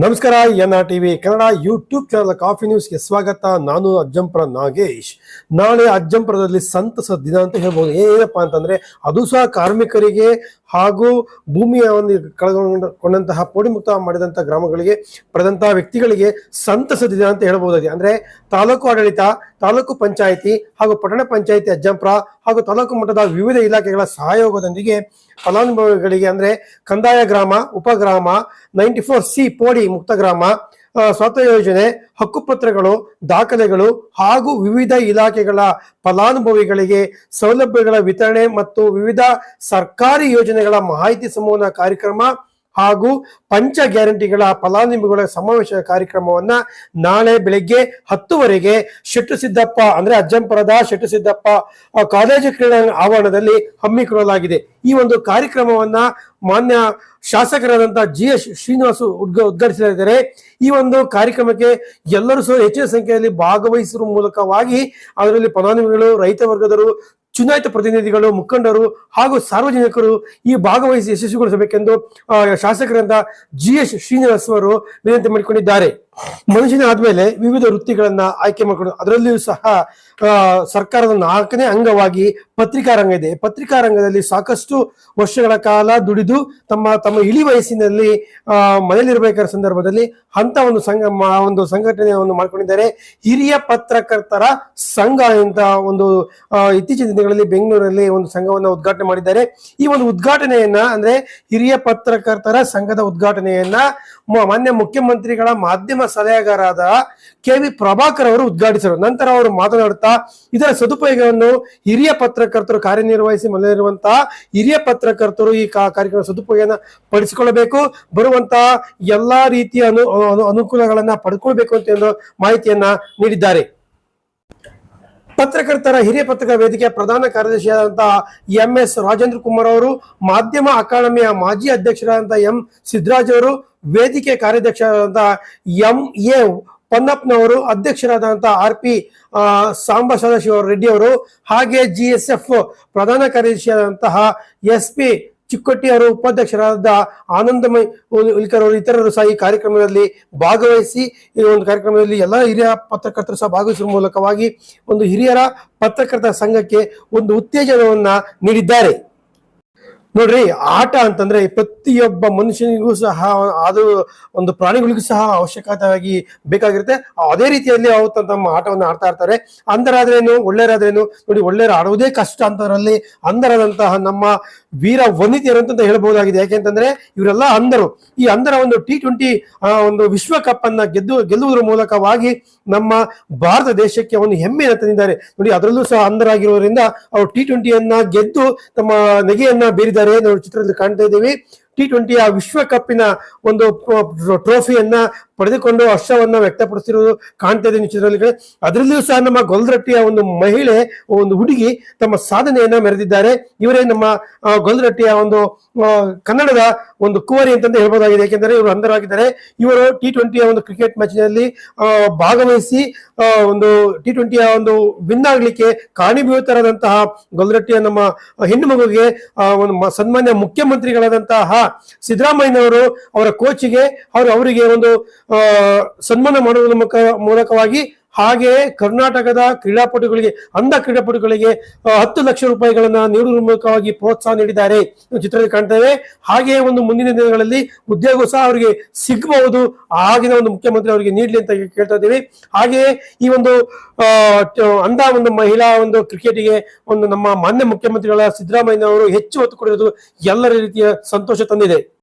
ನಮಸ್ಕಾರ N R TV Kannada YouTube channel coffee ನ್ಯೂಸ್ಗೆ ಸ್ವಾಗತ. ನಾನು ಅಜ್ಜಂಪುರ ನಾಗೇಶ್. ನಾಳೆ ಅಜ್ಜಂಪುರದಲ್ಲಿ ಸಂತಸ ದಿನ ಅಂತ ಹೇಳ್ಬೋದು. ಏನಪ್ಪ ಅಂತಂದ್ರೆ, ಅದು ಸಹ ಕಾರ್ಮಿಕರಿಗೆ ಹಾಗೂ ಭೂಮಿಯ ಒಂದು ಕಳೆದುಕೊಂಡಂತಹ ಪೋಡಿಮುಕ್ತ ಮಾಡಿದಂಥ ಗ್ರಾಮಗಳಿಗೆ, ಪಡೆದಂತಹ ವ್ಯಕ್ತಿಗಳಿಗೆ ಸಂತಸದಿದೆ ಅಂತ ಹೇಳ್ಬೋದಾಗಿದೆ. ಅಂದ್ರೆ ತಾಲೂಕು ಆಡಳಿತ, ತಾಲೂಕು ಪಂಚಾಯಿತಿ ಹಾಗೂ ಪಟ್ಟಣ ಪಂಚಾಯಿತಿ ಅಜ್ಜಂಪುರ ಹಾಗೂ ತಾಲೂಕು ಮಟ್ಟದ ವಿವಿಧ ಇಲಾಖೆಗಳ ಸಹಯೋಗದೊಂದಿಗೆ ಫಲಾನುಭವಿಗಳಿಗೆ ಅಂದ್ರೆ ಕಂದಾಯ ಗ್ರಾಮ, ಉಪಗ್ರಾಮ ನೈಂಟಿ ಫೋರ್ ಸಿ ಪೋಡಿ ಮುಕ್ತ ಗ್ರಾಮ ಸ್ವತಃ ಯೋಜನೆ, ಹಕ್ಕುಪತ್ರಗಳು, ದಾಖಲೆಗಳು ಹಾಗೂ ವಿವಿಧ ಇಲಾಖೆಗಳ ಫಲಾನುಭವಿಗಳಿಗೆ ಸೌಲಭ್ಯಗಳ ವಿತರಣೆ ಮತ್ತು ವಿವಿಧ ಸರ್ಕಾರಿ ಯೋಜನೆಗಳ ಮಾಹಿತಿ ಸಂವಹನ ಕಾರ್ಯಕ್ರಮ ಹಾಗೂ ಪಂಚ ಗ್ಯಾರಂಟಿಗಳ ಫಲಾನುಭವಿಗಳ ಸಮಾವೇಶ ಕಾರ್ಯಕ್ರಮವನ್ನ ನಾಳೆ ಬೆಳಗ್ಗೆ ಹತ್ತುವರೆಗೆ ಶೆಟ್ಟು ಸಿದ್ದಪ್ಪ ಅಂದ್ರೆ ಅಜ್ಜಂಪುರದ ಶೆಟ್ಟು ಸಿದ್ದಪ್ಪ ಆ, ಕಾಲೇಜು ಕ್ರೀಡಾ ಆವರಣದಲ್ಲಿ ಹಮ್ಮಿಕೊಳ್ಳಲಾಗಿದೆ. ಈ ಒಂದು ಕಾರ್ಯಕ್ರಮವನ್ನ ಮಾನ್ಯ ಶಾಸಕರಾದಂತ ಜಿ ಎಸ್ ಶ್ರೀನಿವಾಸ್ ಉದ್ಘ ಉದ್ಘಾಟಿಸಲಿದ್ದಾರೆ. ಈ ಒಂದು ಕಾರ್ಯಕ್ರಮಕ್ಕೆ ಎಲ್ಲರೂ ಸಹ ಹೆಚ್ಚಿನ ಸಂಖ್ಯೆಯಲ್ಲಿ ಭಾಗವಹಿಸುವ ಮೂಲಕವಾಗಿ ಅದರಲ್ಲಿ ಫಲಾನುಭವಿಗಳು ರೈತ ವರ್ಗದವರು ಚುನಾಯಿತ ಪ್ರತಿನಿಧಿಗಳು ಮುಖಂಡರು ಹಾಗೂ ಸಾರ್ವಜನಿಕರು ಈ ಭಾಗವಹಿಸಿ ಯಶಸ್ವಿಗೊಳಿಸಬೇಕೆಂದು ಆ, ಶಾಸಕರಾದ ಜಿ ಎಸ್ ಶ್ರೀನಿವಾಸ್ ಅವರು ವಿನಂತಿ ಮಾಡಿಕೊಂಡಿದ್ದಾರೆ. ಮನುಷ್ಯನ ಆದ್ಮೇಲೆ ವಿವಿಧ ವೃತ್ತಿಗಳನ್ನ ಆಯ್ಕೆ ಮಾಡ್ಕೊಂಡು ಅದರಲ್ಲಿಯೂ ಸಹ ಸರ್ಕಾರದ ನಾಲ್ಕನೇ ಅಂಗವಾಗಿ ಪತ್ರಿಕಾ ರಂಗ ಇದೆ. ಪತ್ರಿಕಾ ರಂಗದಲ್ಲಿ ಸಾಕಷ್ಟು ವರ್ಷಗಳ ಕಾಲ ದುಡಿದು ತಮ್ಮ ತಮ್ಮ ಇಳಿ ವಯಸ್ಸಿನಲ್ಲಿ ಮನೆಯಲ್ಲಿರ್ಬೇಕಾದ ಸಂದರ್ಭದಲ್ಲಿ ಅಂತ ಒಂದು ಸಂಘ ಒಂದು ಸಂಘಟನೆಯನ್ನು ಮಾಡ್ಕೊಂಡಿದ್ದಾರೆ. ಹಿರಿಯ ಪತ್ರಕರ್ತರ ಸಂಘ ಅಂತ ಒಂದು ಇತ್ತೀಚಿನ ದಿನಗಳಲ್ಲಿ ಬೆಂಗಳೂರಲ್ಲಿ ಒಂದು ಸಂಘವನ್ನು ಉದ್ಘಾಟನೆ ಮಾಡಿದ್ದಾರೆ. ಈ ಒಂದು ಉದ್ಘಾಟನೆಯನ್ನ ಅಂದ್ರೆ ಹಿರಿಯ ಪತ್ರಕರ್ತರ ಸಂಘದ ಉದ್ಘಾಟನೆಯನ್ನ ಮಾನ್ಯ ಮುಖ್ಯಮಂತ್ರಿಗಳ ಮಾಧ್ಯಮ ಸಲಹೆಗಾರರಾದ ಕೆ ವಿ ಪ್ರಭಾಕರ್ ಅವರು ಉದ್ಘಾಟಿಸಿದರು. ನಂತರ ಅವರು ಮಾತನಾಡುತ್ತಾ, ಇದರ ಸದುಪಯೋಗವನ್ನು ಹಿರಿಯ ಪತ್ರಕರ್ತರು ಕಾರ್ಯನಿರ್ವಹಿಸಿ ಮನೆಯಲ್ಲಿರುವಂತಹ ಹಿರಿಯ ಪತ್ರಕರ್ತರು ಈ ಕಾರ್ಯಕ್ರಮ ಸದುಪಯೋಗನ ಪಡಿಸಿಕೊಳ್ಳಬೇಕು. ಬರುವಂತಹ ಎಲ್ಲಾ ರೀತಿಯ ಅನು- ಅನುಕೂಲಗಳನ್ನ ಪಡ್ಕೊಳ್ಬೇಕು ಅಂತ ಒಂದು ಮಾಹಿತಿಯನ್ನ ನೀಡಿದ್ದಾರೆ. ಪತ್ರಕರ್ತರ ಹಿರಿಯ ಪತ್ರಿಕಾ ವೇದಿಕೆಯ ಪ್ರಧಾನ ಕಾರ್ಯದರ್ಶಿಯಾದಂತಹ ಎಂ ಎಸ್ ರಾಜೇಂದ್ರ ಕುಮಾರ್ ಅವರು, ಮಾಧ್ಯಮ ಅಕಾಡೆಮಿಯ ಮಾಜಿ ಅಧ್ಯಕ್ಷರಾದಂತಹ ಎಂ ಸಿದ್ದರಾಜ್ ಅವರು ವೇದಿಕೆ ಕಾರ್ಯಾಧ್ಯಕ್ಷರಾದಂತಹ ಎಂ ಎ ಪೊನ್ನಪ್ಪನವರು ಅಧ್ಯಕ್ಷರಾದಂತಹ ಆರ್ ಪಿ ಸಾಂಬ ಸದಾಶಿವ ರೆಡ್ಡಿ ಅವರು, ಹಾಗೆ ಜಿ ಎಸ್ ಎಫ್ ಪ್ರಧಾನ ಕಾರ್ಯದರ್ಶಿಯಾದಂತಹ ಎಸ್ ಪಿ ಚಿಕ್ಕೊಟ್ಟಿ ಅವರು, ಉಪಾಧ್ಯಕ್ಷರಾದ ಆನಂದಮಯ್ ಉಲ್ಕರ್ ಅವರು, ಇತರರು ಸಹ ಈ ಕಾರ್ಯಕ್ರಮದಲ್ಲಿ ಭಾಗವಹಿಸಿ, ಈ ಒಂದು ಕಾರ್ಯಕ್ರಮದಲ್ಲಿ ಎಲ್ಲ ಹಿರಿಯ ಪತ್ರಕರ್ತರು ಸಹ ಭಾಗವಹಿಸುವ ಮೂಲಕವಾಗಿ ಒಂದು ಹಿರಿಯರ ಪತ್ರಕರ್ತರ ಸಂಘಕ್ಕೆ ಒಂದು ಉತ್ತೇಜನವನ್ನ ನೀಡಿದ್ದಾರೆ. ನೋಡ್ರಿ, ಆಟ ಅಂತಂದ್ರೆ ಪ್ರತಿಯೊಬ್ಬ ಮನುಷ್ಯನಿಗೂ ಸಹ ಅದು ಒಂದು ಪ್ರಾಣಿಗಳಿಗೂ ಸಹ ಅವಶ್ಯಕತೆಯಾಗಿ ಬೇಕಾಗಿರುತ್ತೆ. ಅದೇ ರೀತಿಯಲ್ಲಿ ಅವರು ತಮ್ಮ ಆಟವನ್ನು ಆಡ್ತಾ ಇರ್ತಾರೆ. ಅಂಧರಾದ್ರೇನು, ಒಳ್ಳೆಯರಾದ್ರೇನು, ನೋಡಿ ಒಳ್ಳೆಯರು ಆಡುವುದೇ ಕಷ್ಟ ಅಂತವರಲ್ಲಿ ಅಂಧರಾದಂತಹ ನಮ್ಮ ವೀರ ವನಿತೆಯರು ಅಂತ ಹೇಳಬಹುದಾಗಿದೆ. ಯಾಕೆಂತಂದ್ರೆ ಇವರೆಲ್ಲ ಅಂಧರು. ಈ ಅಂಧರ ಒಂದು ಟಿ ಟ್ವೆಂಟಿ ಒಂದು ವಿಶ್ವಕಪ್ ಅನ್ನ ಗೆದ್ದು ಗೆಲ್ಲುವುದರ ಮೂಲಕವಾಗಿ ನಮ್ಮ ಭಾರತ ದೇಶಕ್ಕೆ ಒಂದು ಹೆಮ್ಮೆಯನ್ನು ತಂದಿದ್ದಾರೆ ನೋಡಿ, ಅದರಲ್ಲೂ ಸಹ ಅಂದರಾಗಿರುವುದರಿಂದ ಅವರು ಟಿ ಟ್ವೆಂಟಿಯನ್ನ ಗೆದ್ದು ತಮ್ಮ ನೆಗೆಯನ್ನ ಬೀರಿದ್ದಾರೆ. ನಾವು ಚಿತ್ರದಲ್ಲಿ ಕಾಣ್ತಾ ಇದ್ದೀವಿ. ಟಿ ಟ್ವೆಂಟಿಯ ವಿಶ್ವಕಪ್ಪಿನ ಒಂದು ಟ್ರೋಫಿಯನ್ನ ಪಡೆದುಕೊಂಡು ಹರ್ಷವನ್ನು ವ್ಯಕ್ತಪಡಿಸಿರುವುದು ಕಾಣ್ತಾ ಇದೆ ಚಿತ್ರದಲ್ಲಿ ಅದರಲ್ಲಿಯೂ ಸಹ ನಮ್ಮ ಗೊಲ್ರಟ್ಟಿಯ ಒಂದು ಮಹಿಳೆ, ಒಂದು ಹುಡುಗಿ ತಮ್ಮ ಸಾಧನೆಯನ್ನ ಮೆರೆದಿದ್ದಾರೆ. ಇವರೇ ನಮ್ಮ ಗೊಲ್ರಟ್ಟಿಯ ಒಂದು ಕನ್ನಡದ ಒಂದು ಕುವರಿ ಅಂತಂದು ಹೇಳ್ಬೋದಾಗಿದೆ. ಯಾಕೆಂದರೆ ಇವರು ಅಂಧರಾಗಿದ್ದಾರೆ. ಇವರು ಟಿ ಟ್ವೆಂಟಿಯ ಒಂದು ಕ್ರಿಕೆಟ್ ಮ್ಯಾಚ್ನಲ್ಲಿ ಭಾಗವಹಿಸಿ ಒಂದು ಟಿ ಟ್ವೆಂಟಿಯ ಒಂದು ವಿನ್ ಆಗ್ಲಿಕ್ಕೆ ಕಾರಣೀಭೂತರಾದಂತಹ ಗೊಲ್ರಟ್ಟಿಯ ನಮ್ಮ ಹೆಣ್ಣು ಮಗುಗೆ ಒಂದು ಸನ್ಮಾನ್ಯ ಮುಖ್ಯಮಂತ್ರಿಗಳಾದಂತಹ ಸಿದ್ದರಾಮಯ್ಯನವರು ಅವರ ಕೋಚಿಗೆ, ಅವರು ಅವರಿಗೆ ಒಂದು ಸನ್ಮಾನ ಮಾಡುವುದರ ಮೂಲಕವಾಗಿ ಹಾಗೆಯೇ ಕರ್ನಾಟಕದ ಕ್ರೀಡಾಪಟುಗಳಿಗೆ, ಅಂಧ ಕ್ರೀಡಾಪಟುಗಳಿಗೆ ಹತ್ತು ಲಕ್ಷ ರೂಪಾಯಿಗಳನ್ನ ನೀಡುವ ಮೂಲಕವಾಗಿ ಪ್ರೋತ್ಸಾಹ ನೀಡಿದ್ದಾರೆ ಚಿತ್ರದಲ್ಲಿ ಕಾಣ್ತೇವೆ. ಹಾಗೆಯೇ ಒಂದು ಮುಂದಿನ ದಿನಗಳಲ್ಲಿ ಉದ್ಯೋಗ ಸಹ ಅವರಿಗೆ ಸಿಗಬಹುದು. ಆಗಿನ ಒಂದು ಮುಖ್ಯಮಂತ್ರಿ ಅವರಿಗೆ ನೀಡಲಿ ಅಂತ ಕೇಳ್ತಾ ಇದ್ದೀವಿ. ಹಾಗೆಯೇ ಈ ಒಂದು ಅಂಧ ಒಂದು ಮಹಿಳಾ ಒಂದು ಕ್ರಿಕೆಟಿಗೆ ಒಂದು ನಮ್ಮ ಮಾನ್ಯ ಮುಖ್ಯಮಂತ್ರಿಗಳ ಸಿದ್ದರಾಮಯ್ಯ ಅವರು ಹೆಚ್ಚು ಒತ್ತು ಕೊಡಿರೋದು ಎಲ್ಲರ ರೀತಿಯ ಸಂತೋಷ ತಂದಿದೆ.